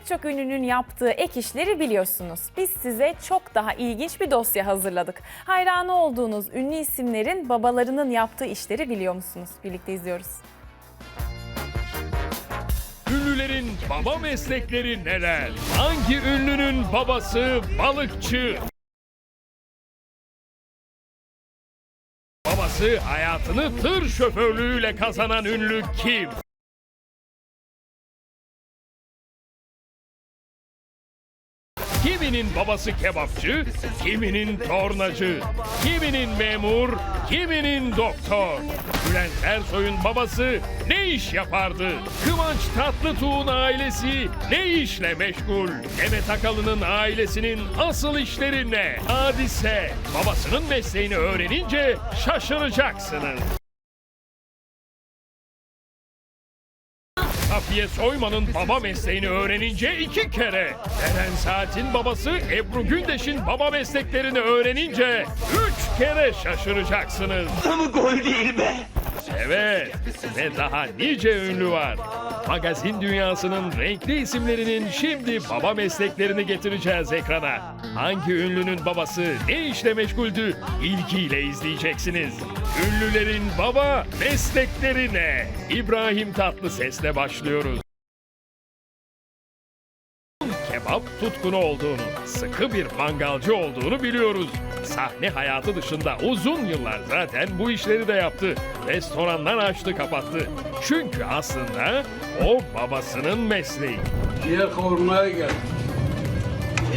pek çok ünlünün yaptığı ek işleri biliyorsunuz. Biz size çok daha ilginç bir dosya hazırladık. Hayranı olduğunuz ünlü isimlerin babalarının yaptığı işleri biliyor musunuz? Birlikte izliyoruz. Ünlülerin baba meslekleri neler? Hangi ünlünün babası balıkçı? Babası hayatını tır şoförlüğüyle kazanan ünlü kim? Kiminin babası kebapçı, kiminin tornacı, kiminin memur, kiminin doktor. Bülent Ersoy'un babası ne iş yapardı? Kıvanç Tatlıtuğ'un ailesi ne işle meşgul? Demet Akalın'ın ailesinin asıl işleri ne? Hadise. Babasının mesleğini öğrenince şaşıracaksınız. Safiye Soyman'ın baba mesleğini öğrenince iki kere. Eren Saat'in babası Ebru Gündeş'in baba mesleklerini öğrenince üç kere şaşıracaksınız. Bu gol değil be. Evet ve daha nice ünlü var. Magazin dünyasının renkli isimlerinin şimdi baba mesleklerini getireceğiz ekrana. Hangi ünlünün babası ne işle meşguldü ilgiyle izleyeceksiniz. Ünlülerin baba meslekleri ne? İbrahim Tatlıses'le başlıyoruz tutkunu olduğunu, sıkı bir mangalcı olduğunu biliyoruz. Sahne hayatı dışında uzun yıllar zaten bu işleri de yaptı. Restoranlar açtı kapattı. Çünkü aslında o babasının mesleği. Ciğer kavurmaya gel.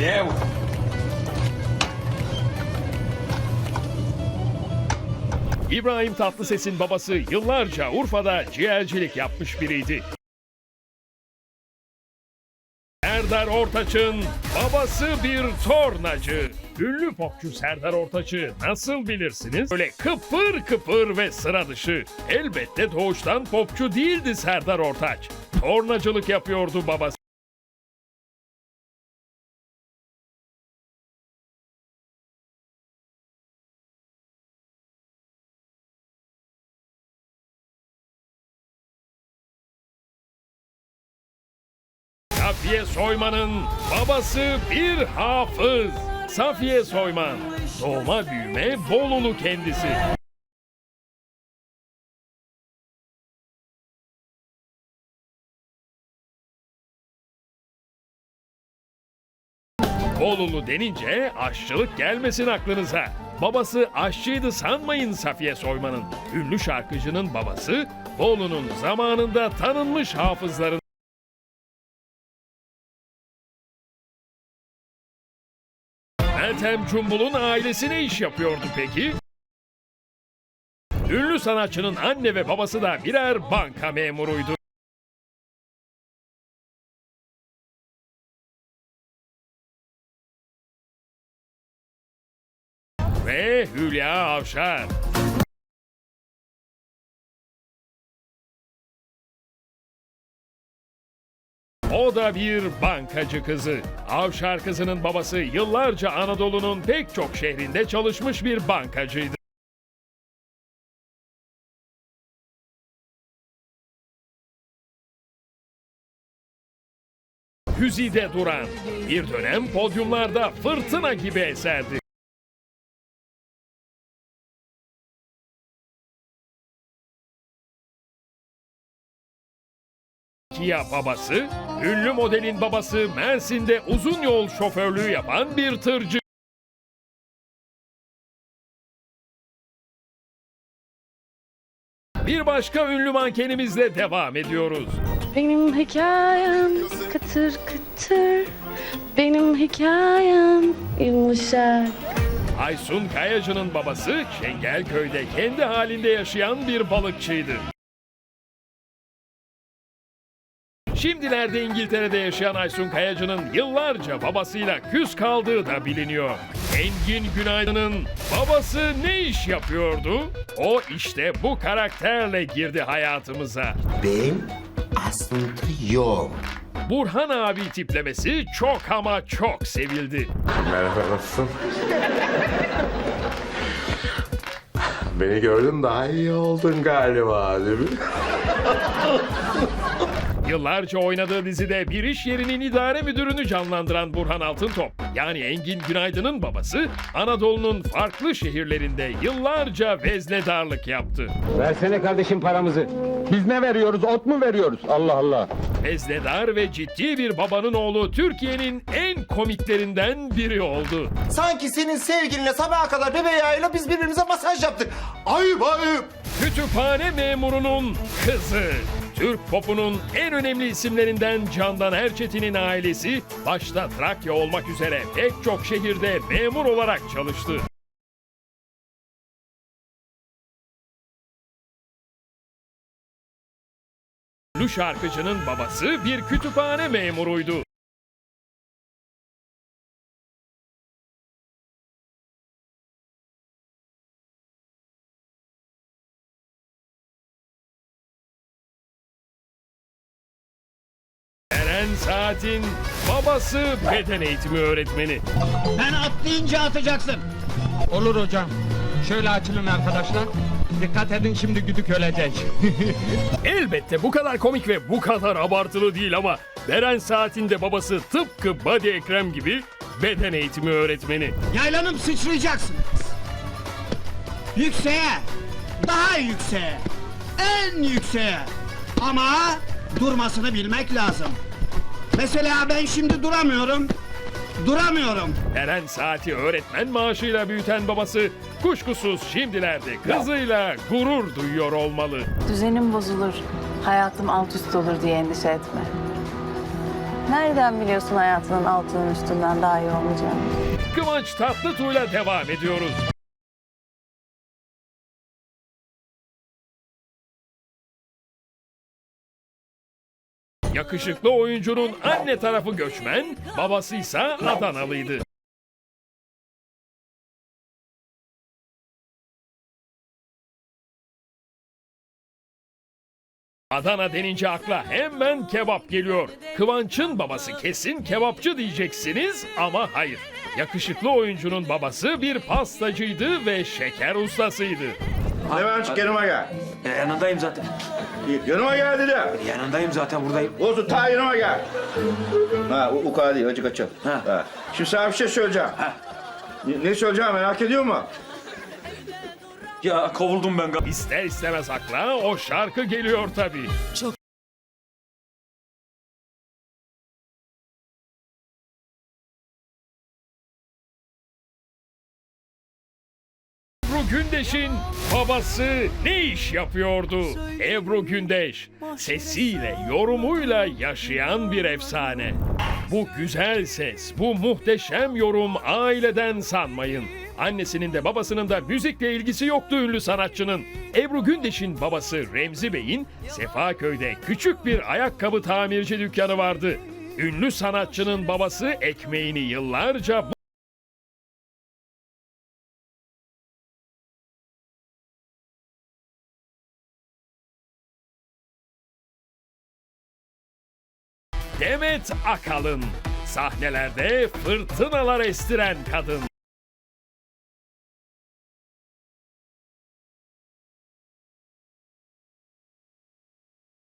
Ye. İbrahim Tatlıses'in babası yıllarca Urfa'da ciğercilik yapmış biriydi. Serdar Ortaç'ın babası bir tornacı. Ünlü popçu Serdar Ortaç'ı nasıl bilirsiniz? Böyle kıpır kıpır ve sıra dışı. Elbette doğuştan popçu değildi Serdar Ortaç. Tornacılık yapıyordu babası. Safiye Soyman'ın babası bir hafız. Safiye Soyman, doğma büyüme Bolulu kendisi. Bolulu denince aşçılık gelmesin aklınıza. Babası aşçıydı sanmayın Safiye Soyman'ın. Ünlü şarkıcının babası Bolu'nun zamanında tanınmış hafızların Meltem Cumbul'un ailesi ne iş yapıyordu peki? Ünlü sanatçının anne ve babası da birer banka memuruydu. Ve Hülya Avşar. O da bir bankacı kızı. Avşar kızının babası yıllarca Anadolu'nun pek çok şehrinde çalışmış bir bankacıydı. Güzide Duran bir dönem podyumlarda fırtına gibi eserdi. Kia babası, ünlü modelin babası Mersin'de uzun yol şoförlüğü yapan bir tırcı. Bir başka ünlü mankenimizle devam ediyoruz. Benim hikayem kıtır kıtır Benim hikayem yumuşak Aysun Kayacı'nın babası Şengelköy'de kendi halinde yaşayan bir balıkçıydı. Şimdilerde İngiltere'de yaşayan Aysun Kayacı'nın yıllarca babasıyla küs kaldığı da biliniyor. Engin Günaydın'ın babası ne iş yapıyordu? O işte bu karakterle girdi hayatımıza. Benim aslında yok. Burhan abi tiplemesi çok ama çok sevildi. Merhaba nasılsın? Beni gördün daha iyi oldun galiba değil mi? Yıllarca oynadığı dizide bir iş yerinin idare müdürünü canlandıran Burhan Altıntop, yani Engin Günaydın'ın babası, Anadolu'nun farklı şehirlerinde yıllarca veznedarlık yaptı. Versene kardeşim paramızı. Biz ne veriyoruz? Ot mu veriyoruz? Allah Allah. Veznedar ve ciddi bir babanın oğlu Türkiye'nin en komiklerinden biri oldu. Sanki senin sevgilinle sabaha kadar bebe yağıyla biz birbirimize masaj yaptık. Ayıp ayıp. Kütüphane memurunun kızı. Türk popunun en önemli isimlerinden Candan Erçetin'in ailesi başta Trakya olmak üzere pek çok şehirde memur olarak çalıştı. Ünlü şarkıcının babası bir kütüphane memuruydu. Eren Saat'in babası beden eğitimi öğretmeni. Ben atlayınca atacaksın. Olur hocam. Şöyle açılın arkadaşlar. Dikkat edin şimdi güdük ölecek. Elbette bu kadar komik ve bu kadar abartılı değil ama Beren Saat'in de babası tıpkı Badi Ekrem gibi beden eğitimi öğretmeni. Yaylanıp sıçrayacaksın. Yükseğe. Daha yükseğe. En yükseğe. Ama durmasını bilmek lazım. Mesela ben şimdi duramıyorum. Duramıyorum. Eren Saat'i öğretmen maaşıyla büyüten babası kuşkusuz şimdilerde kızıyla gurur duyuyor olmalı. Düzenim bozulur, hayatım alt üst olur diye endişe etme. Nereden biliyorsun hayatının altının üstünden daha iyi olmayacağını? Kıvanç Tatlıtuğ'la devam ediyoruz. Yakışıklı oyuncunun anne tarafı göçmen, babası ise Adanalıydı. Adana denince akla hemen kebap geliyor. Kıvanç'ın babası kesin kebapçı diyeceksiniz ama hayır. Yakışıklı oyuncunun babası bir pastacıydı ve şeker ustasıydı. Levent yanıma gel. yanındayım zaten. Yanıma gel dedim. Yanındayım zaten buradayım. Olsun ta yanıma gel. Ha u- ukala değil acık açıl. Ha. Şimdi sana bir şey söyleyeceğim. Ne, ne söyleyeceğim merak ediyor musun? Ya kovuldum ben. İster istemez akla o şarkı geliyor tabii. Ebru Gündeş'in babası ne iş yapıyordu? Ebru Gündeş, sesiyle, yorumuyla yaşayan bir efsane. Bu güzel ses, bu muhteşem yorum aileden sanmayın. Annesinin de babasının da müzikle ilgisi yoktu ünlü sanatçının. Ebru Gündeş'in babası Remzi Bey'in Sefaköy'de küçük bir ayakkabı tamirci dükkanı vardı. Ünlü sanatçının babası ekmeğini yıllarca Demet Akalın. Sahnelerde fırtınalar estiren kadın.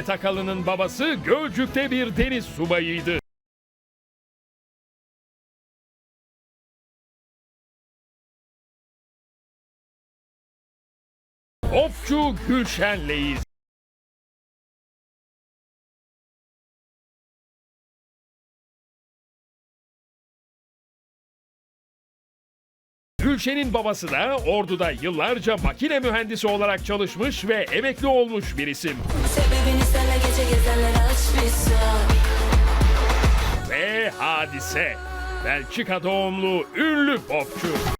Demet Akalın'ın babası Gölcük'te bir deniz subayıydı. Popçu Gülşen'leyiz. Gülşen'in babası da Ordu'da yıllarca makine mühendisi olarak çalışmış ve emekli olmuş bir isim. Sebebini senle gece gezenler aç bir sor Ve Hadise. Belçika doğumlu ünlü popçu.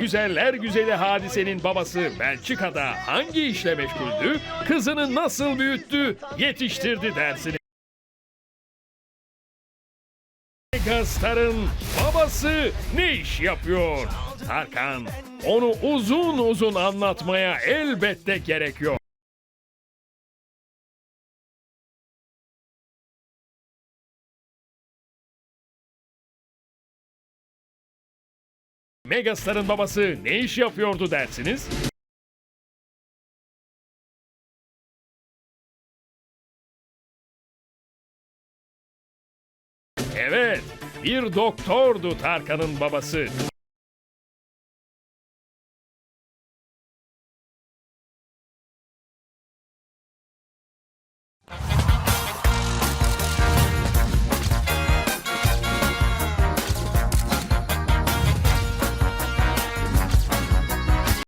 Güzeller güzeli hadisenin babası Belçika'da hangi işle meşguldü, kızını nasıl büyüttü, yetiştirdi dersiniz. Megastar'ın babası ne iş yapıyor? Tarkan, onu uzun uzun anlatmaya elbette gerek yok. Megastar'ın babası ne iş yapıyordu dersiniz? Evet, bir doktordu Tarkan'ın babası.